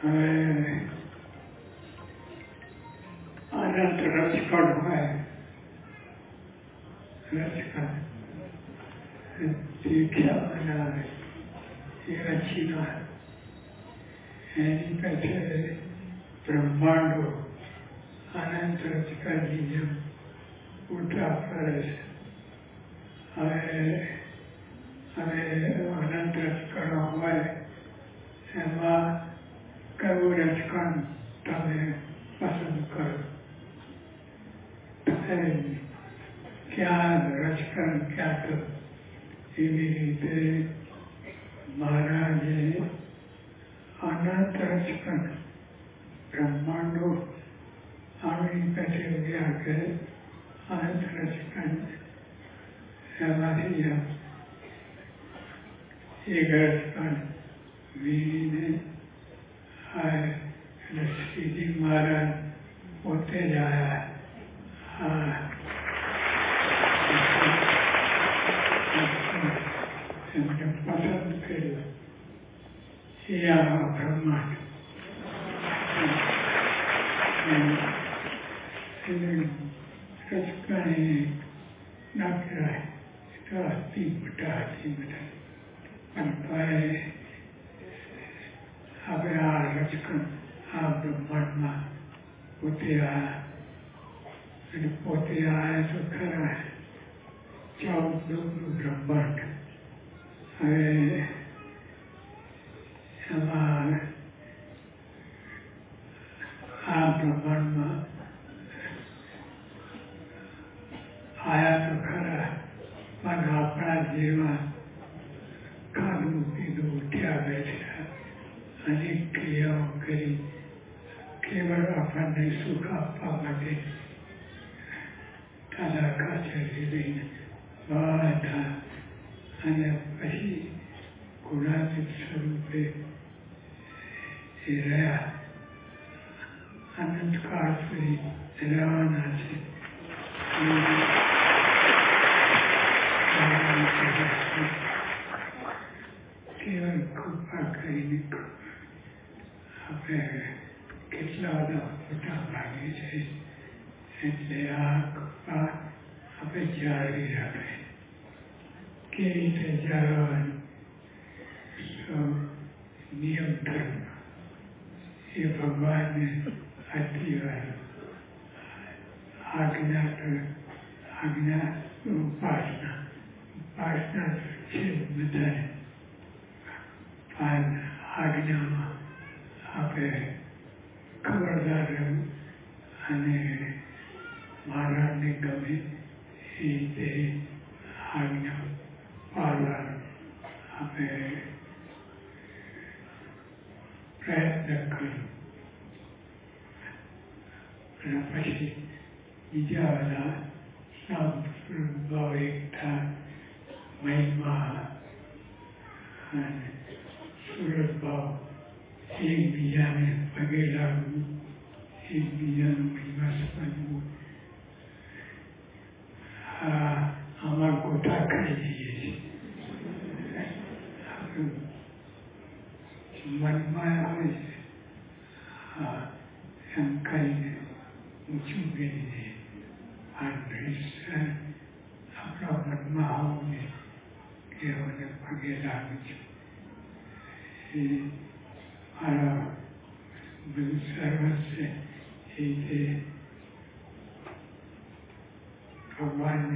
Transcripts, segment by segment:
હવે અનંત રચકણ હોય રચકણ દીક્ષા બનાવે એ રચના એની પાસે બ્રહ્માંડો અનંત રચકણની જેમ ઉઠા ફરે છે હવે હવે અનંત રચકણો હોય એમાં કયું રચકણ તમે પસંદ કરો ક્યાં રચકણ ક્યાં તો એવી રીતે મહારાજે અનંત રચકણ બ્રહ્માંડો આવી પેટે ઉગ્યા કે અનંત રચકણ એમાંથી એક રચકણ વીણીને એટલે શ્રીજી મહારાજ પોતે જ આવ્યા એમને પસંદ કર્યું એ આ બ્રહ્માંડ રચકણી ના કહેવાય તો અતિ મોટા તોય આપણે આ રચકણ આ બ્રહ્માંડમાં પોતે આ અને પોતે આ તો ખરા. ચૌદ લોકનું બ્રહ્માંડ. હવે એમાં આ બ્રહ્માંડમાં આયા તો ખરા. પણ આપણા જેવા ખાધું પીધું ઉઠ્યા બેઠ્યા અનેક ક્રિયાઓ કરી કેવળ આપણને સુખ આપવા માટે કાલા કાચરી લઈને બધા અને પછી ગુણાતીત સ્વરૂપે એ રહ્યા. અનંતકાળ સુધી રહેવાના છે. કેવળ કૃપા કરીને આપણે કેટલા બધા મોટા ભાગે છે એટલે આ કૃપા આપણે જાળવી રાખે કેવી રીતે જાળવવાની નિયમ એ ભગવાનને અતિવાય આજ્ઞા આજ્ઞા ઉપાસના. ઉપાસના છે બધાને પણ આજ્ઞામાં આપણે ખબરદાર રહેવું અને મહારાજને ગમે એ રીતે આજ્ઞા પાડવાનું આપણે પ્રયત્ન કર્યો અને પછી બીજા બધા સંભાવ એકતા મહિમા અને સુરત ભાવ એકબીજાને is a problem Mahoney que ahora pagará mucho. Y para ብንሰበስብ ሄደ ከዋን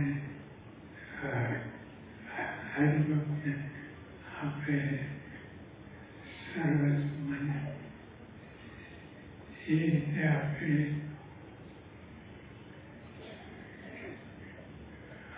አልበኩነ አበ ሰረስ መነ ይህ አበ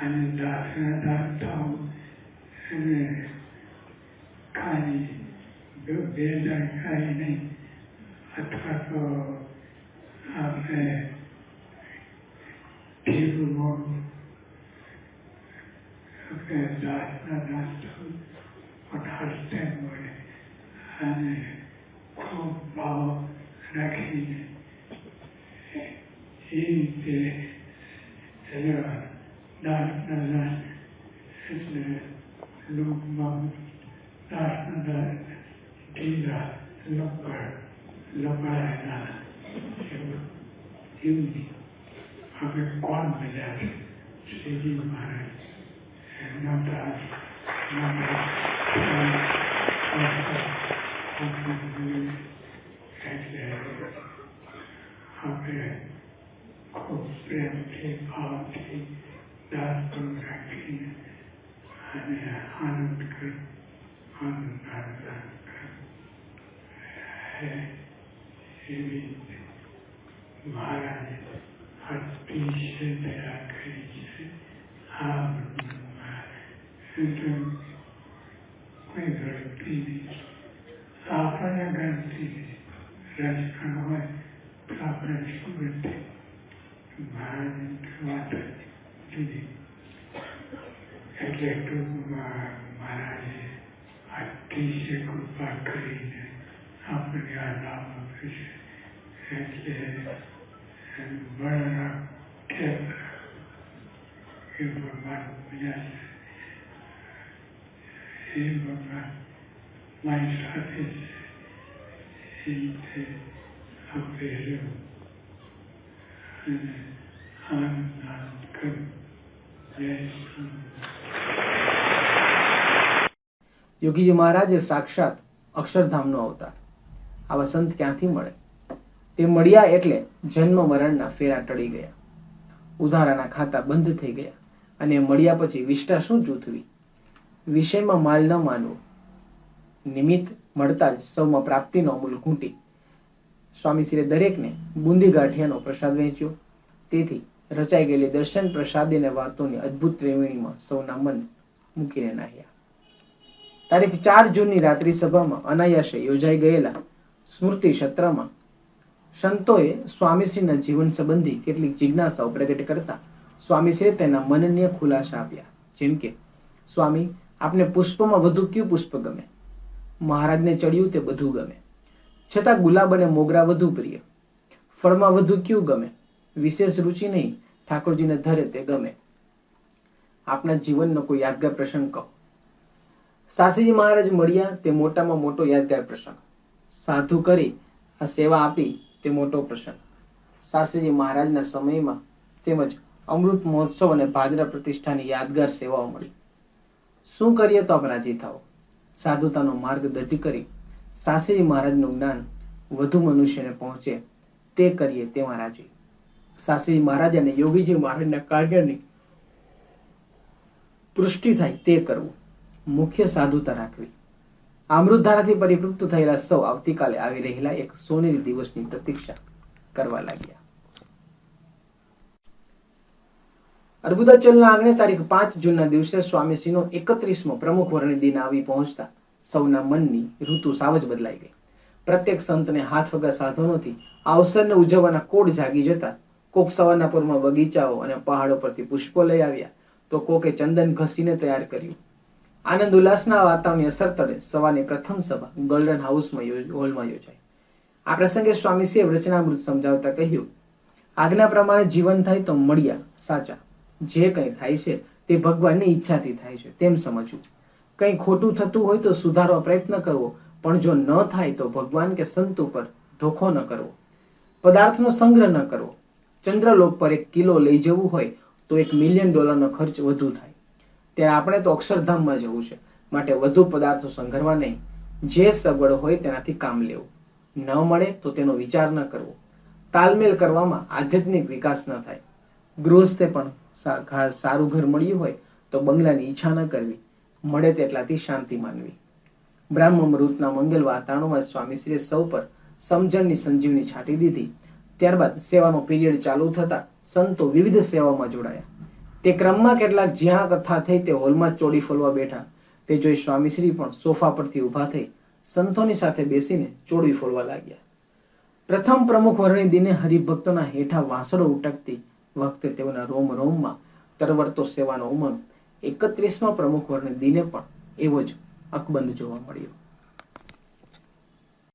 and uh, that town and kani beda kani atato ame kivu mon okay that that on her stem and kum bao rakhi in the Senhor રીતે અને દાસના દાસ થવું અને ખાલી બે હજાર કાંઈ નહીં અથવા તો આપણે ટીવીમાં આપણે દાંતના નાસ્તો પઠાડતે મળે અને ખૂબ ભાવ રાખીને એ રીતે એના દાંતના નાસ્ત એટલે લોકમાં દાંતના દાંત ઢીલા લપડ લપાયેલા એવું એવું હવે કોણ મળ્યા છે શ્રીજી મહારાજ એમના દાસ એટલે આપણે ખૂબ પ્રેમથી ભાવથી દાસ પણ રાખીને અને આનંદ કર આનંદ આનંદ કર એવી મહારાજે અતિશય દયા કરી છે આ એટલે કોઈ ગણતી નહીં આપણને ગણતી રાજકારણ હોય તો આપણે શું ગણતી મહારાજની વાત એટલે ટૂંકમાં મહારાજે અતિશય કૃપા કરીને આપણને આ લાભ આપે છે. એટલે બળરામ કે એ ભગવાન પૂજા છે. એ ભગવાન, મારી સાથે છે. એ રીતે આપણે રહેવું અને આનંદ આનંદ શ્રી યોગીજી મહારાજ સાક્ષાત અક્ષરધામનો અવતાર. આવા સંત ક્યાંથી મળે? તે મળ્યા એટલે જન્મ મરણના ફેરા ટળી ગયા. ઉધારાના ખાતા બંધ થઈ ગયા અને મળ્યા પછી વિષ્ટા શું ચૂથવી વિષયમાં માલ ન માનવો. નિમિત્ત મળતા જ સૌમાં પ્રાપ્તિનો અમૂલ ઘૂંટી. સ્વામીશ્રીએ દરેકને બુંદી ગાંઠિયાનો પ્રસાદ વહેંચ્યો. તેથી રચાઈ ગયેલી દર્શન, પ્રસાદી અને વાતોની અદ્ભુત ત્રિવેણીમાં સૌના મન મૂકીને નાહ્યા. તારીખ ચાર જૂનની રાત્રિ સભામાં અનાયાસે યોજાઈ ગયેલા સ્મૃતિ સત્રમાં સંતોએ સ્વામીશ્રીના જીવન સંબંધી કેટલીક જિજ્ઞાસાઓ પ્રગટ કરતા સ્વામીશ્રીએ તેના મનનીય ખુલાસા આપ્યા. જેમ કે, સ્વામી, આપને પુષ્પમાં વધુ કયું પુષ્પ ગમે? મહારાજને ચડ્યું તે બધું ગમે. છતાં ગુલાબ અને મોગરા વધુ પ્રિય. ફળમાં વધુ કયું ગમે? વિશેષ રુચિ નહીં. ઠાકોરજીને ધરે તે ગમે. આપના જીવનનો કોઈ યાદગાર પ્રસંગ કહો. સાસીજી મહારાજ મળ્યા તે મોટામાં મોટો યાદગાર પ્રસંગ. સાધુ કરી આ સેવા આપી તે મોટો પ્રસંગ. સાસીજી મહારાજના સમયમાં તેમજ અમૃત મહોત્સવ અને ભાદરા પ્રતિષ્ઠાની યાદગાર સેવાઓ મળી. શું કરીએ તો આપ રાજી થાઓ? સાધુતાનો માર્ગ દઢી કરી સાસીજી મહારાજનું જ્ઞાન વધુ મનુષ્યને પહોંચે તે કરીએ તેમાં રાજી. સાસીજી મહારાજ અને યોગીજી મહારાજના કાર્યની પુષ્ટિ થાય તે કરવું. મુખ્ય સાધુતા રાખવી. અમૃતધારાથી પરિપૃપ્ત થયેલા સૌ આવતીકાલે આવી રહેલા એક સોનેરી દિવસની પ્રતીક્ષા કરવા લાગ્યા. અર્બુદાચલના આંગણે તારીખ પાંચ જૂનના દિવસે સ્વામીશ્રીનો એકત્રીસમો પ્રમુખ વર્ણિ દિન આવી પહોંચતા સૌના મનની ઋતુ સાવજ બદલાઈ ગઈ. પ્રત્યેક સંતને હાથ વગા સાધનોથી અવસરને ઉજવવાના કોડ જાગી જતા કોક સવારના પૂરમાં બગીચાઓ અને પહાડો પરથી પુષ્પો લઈ આવ્યા તો કોકે ચંદન ઘસીને તૈયાર કર્યું. આનંદ ઉલ્લાસના વાતાવરણની અસર તળે સવારની પ્રથમ સભા ગોલ્ડન હાઉસમાં હોલમાં યોજાઈ. આ પ્રસંગે સ્વામીશ્રીએ વચનામૃત સમજાવતા કહ્યું, આજ્ઞા પ્રમાણે જીવન થાય તો મળ્યા, સાચા. જે કંઈ થાય છે તે ભગવાનની ઈચ્છાથી થાય છે, તેમ સમજવું. કંઈ ખોટું થતું હોય તો સુધારવા પ્રયત્ન કરવો, પણ જો ન થાય તો ભગવાન કે સંત ઉપર ધોખો ન કરવો. પદાર્થનો સંગ્રહ ન કરવો. ચંદ્રલોક પર એક કિલો લઈ જવું હોય તો એક મિલિયન ડોલરનો ખર્ચ વધુ થાય. ત્યારે આપણે તો અક્ષરધામમાં જવું છે. માટે વધુ પદાર્થો સંઘરવા નહીં. જે સગવડ હોય તેનાથી કામ લેવું. ન મળે તો તેનો વિચાર ન કરવો. તાલમેલ કરવામાં આધ્યાત્મિક વિકાસ ન થાય. ગૃહસ્થે પણ સારું ઘર મળ્યું હોય તો બંગલાની ઈચ્છા ન કરવી. મળે તેટલાથી શાંતિ માનવી. બ્રહ્મમૃતના મંગલ વાતાવરણમાં સ્વામીશ્રીએ સૌ પર સમજણની સંજીવની છાંટી દીધી. ત્યારબાદ સેવાનો પીરિયડ ચાલુ થતા સંતો વિવિધ સેવાઓમાં જોડાયા. તે ક્રમમાં કેટલાક જ્યાં કથા થઈ તે હોલમાં ચોડી ફોલવા બેઠા. તે જોઈ સ્વામીશ્રી પણ સોફા પરથી ઊભા થઈ સંતોની સાથે બેસીને ચોડી ફોલવા લાગ્યા. પ્રથમ પ્રમુખ વર્ણી દિને હરિભક્તોના હેઠા વાસળો ઉટકતી વખતે તેઓના રોમ રોમમાં તરવરતો સેવાનો ઉમંગ એકત્રીસમાં પ્રમુખ વર્ણી દિને પણ એવો જ અકબંધ જોવા મળ્યો.